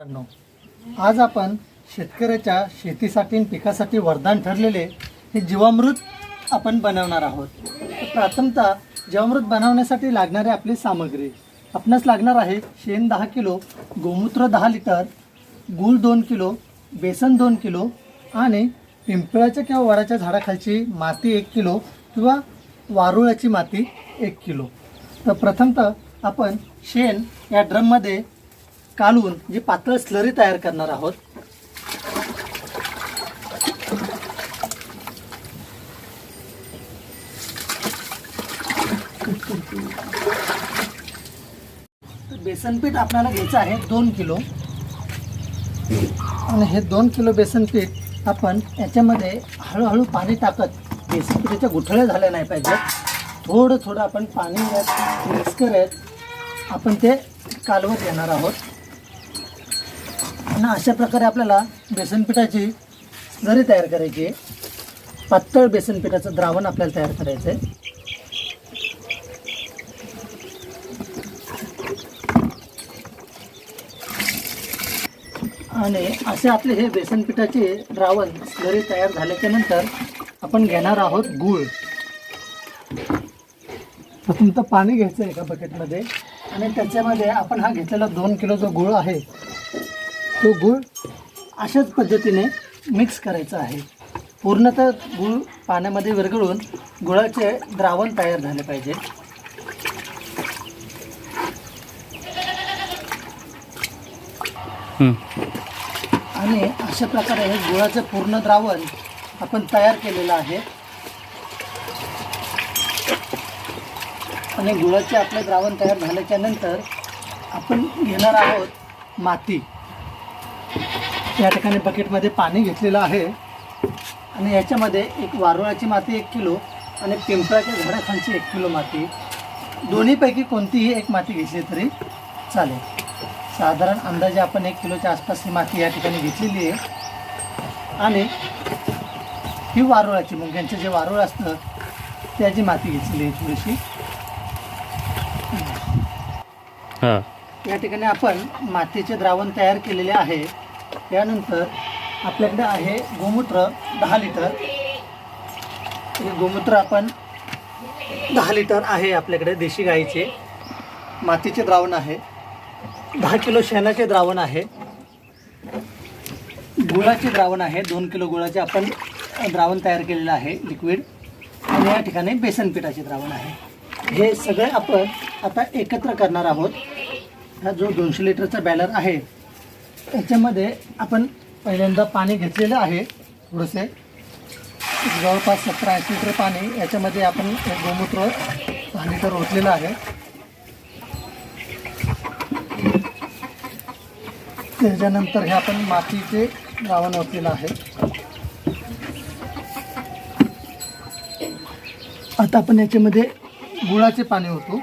मित्रांनो, आज आपण शेतकऱ्याच्या शेतीसाठी पिकासाठी वरदान ठरलेले हे जीवामृत आपण बनवणार आहोत. प्राथमतः प्रथमतः जीवामृत बनवण्यासाठी लागणारी आपली सामग्री. आपणास लागणार आहे शेण दहा किलो गोमूत्र दहा लिटर गूळ दोन किलो बेसन दोन किलो आणि पिंपळाच्या किंवा वडाच्या झाडाखालची माती एक किलो किंवा वारुळाची माती एक किलो. तर प्रथमतः आपण शेण या ड्रममध्ये काढून जी पातळ स्लरी तयार करणार आहोत. तर बेसन पीठ आपल्याला घ्यायचं आहे दोन किलो. आणि हे दोन किलो बेसन पीठ आपण याच्यामध्ये हळूहळू पाणी टाकत बेसन पिठाच्या गुठळ्या झाल्या नाही पाहिजेत थोडं थोडं आपण पाणी मिक्स करत आपण ते कालवत येणार आहोत. आणि अशा प्रकारे आपल्याला बेसन पिठाची तयार करायची आहे पातळ बेसन पिठाचं द्रावण आपल्याला तयार करायचं आहे आणि असे आपले हे बेसन पिठाचे द्रावण घरी तयार झाल्याच्यानंतर आपण घेणार आहोत गूळ. प्रथमतः पाणी घ्यायचं आहे एका बकेटमध्ये आणि त्याच्यामध्ये आपण हा घेतलेला दोन किलो जो गूळ आहे तो गूळ अशाच पद्धतीने मिक्स करायचा आहे. पूर्णतः गूळ पाण्यामध्ये विरघळून गुळाचे द्रावण तयार झाले पाहिजे. आणि अशा प्रकारे हे गुळाचं पूर्ण द्रावण आपण तयार केलेलं आहे. आणि गुळाचे आपले द्रावण तयार झाल्याच्यानंतर आपण घेणार आहोत माती. या ठिकाणी बकेटमध्ये पाणी घेतलेलं आहे. आणि याच्यामध्ये एक वारुळाची माती एक किलो आणि पिंपळाच्या झाडाखालची एक किलो माती. दोन्हीपैकी कोणतीही एक माती घेतली तरी चालेल. साधारण अंदाजे आपण एक किलोच्या आसपास ही माती या ठिकाणी घेतलेली आहे. आणि ही वारुळाची मुंग्यांचं जे वारुळ असतं त्याची माती घेतलेली आहे थोडीशी. या ठिकाणी आपण मातीचे द्रावण तयार केलेले आहे. त्यानंतर आपल्याकडे आहे गोमूत्र दहा लिटर. हे गोमूत्र आपण दहा लिटर आहे आपल्याकडे देशी गाईचे. मातीचे द्रावण आहे. दहा किलो शेणाचे द्रावण आहे. गुळाचे द्रावण आहे. दोन किलो गुळाचे आपण द्रावण तयार केलेलं आहे लिक्विड आणि या ठिकाणी बेसन पिठाचे द्रावण आहे. हे सगळे आपण आता एकत्र करणार आहोत. हा जो दोनशे लिटरचा बॅलर आहे याच्यामध्ये आपण पहिल्यांदा पाणी घेतलेलं आहे थोडंसे. जवळपास सतरा ऐंशी लिटर पाणी याच्यामध्ये आपण गोमूत्र पाणी तर ओतलेलं आहे. त्याच्यानंतर हे आपण मातीचे द्रावण ओतलेलं आहे. आता आपण याच्यामध्ये गुळाचे पाणी होतो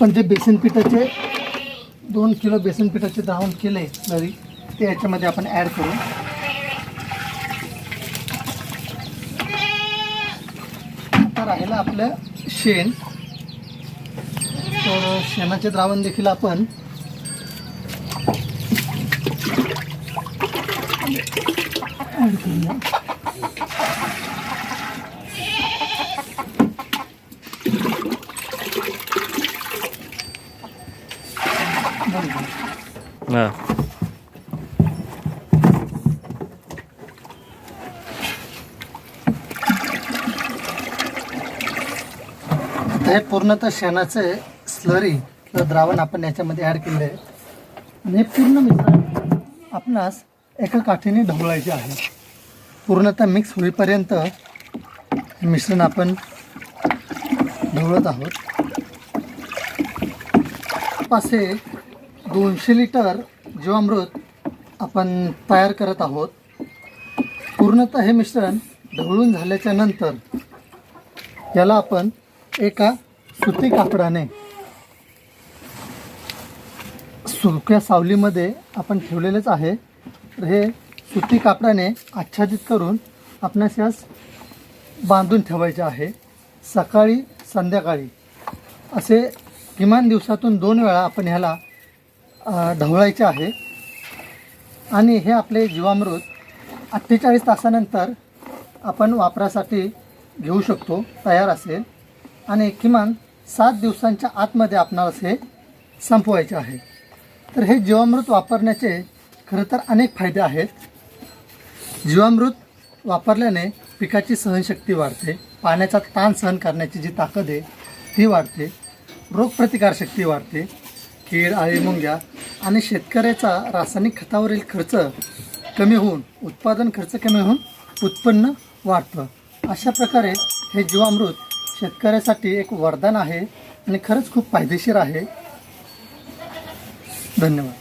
आपण जे बेसन पिठाचे दोन किलो बेसन पिठाचे द्रावण केले घरी ते याच्यामध्ये आपण ॲड करू. आता राहिलं आपलं शेण. तर शेणाचे द्रावण देखील आपण ॲड करूया. हां आता हे पूर्णतः शेणाचे स्लरी किंवा द्रावण आपण याच्यामध्ये ॲड केले आहे. आणि हे पूर्ण मिश्रण आपणास एका काठीने ढवळायचे आहे. पूर्णतः मिक्स होईपर्यंत मिश्रण आपण ढवळत आहोत. पासे दोनशे लिटर जीवामृत आपण तयार करत आहोत. पूर्णतः हे मिश्रण ढवळून झाल्याच्यानंतर याला आपण एका सुती कापडाने सुक्या सावलीमध्ये आपण ठेवलेलेच आहे. तर हे सुती कापडाने आच्छादित करून आपणास यास बांधून ठेवायचे आहे. सकाळी संध्याकाळी. असे किमान दिवसातून दोन वेळा आपण ह्याला ढवळायचे आहे. आणि हे आपले जीवामृत अठ्ठेचाळीस तासानंतर आपण वापरासाठी घेऊ शकतो तयार असेल. आणि किमान सात दिवसांच्या आतमध्ये आपणास हे संपवायचे आहे. तर हे जीवामृत वापरण्याचे खरं तर अनेक फायदे आहेत. जीवामृत वापरल्याने पिकाची सहनशक्ती वाढते पाण्याचा ताण सहन करण्याची जी ताकद आहे ती वाढते. रोगप्रतिकारशक्ती वाढते. कीड आळी मुंग्या आणि शेतकऱ्याचा रासायनिक खतावरील खर्च कमी होऊन उत्पादन खर्च कमी होऊन उत्पन्न वाढतं. अशा प्रकारे हे जीवामृत शेतकऱ्यासाठी एक वरदान आहे आणि खरंच खूप फायदेशीर आहे. धन्यवाद.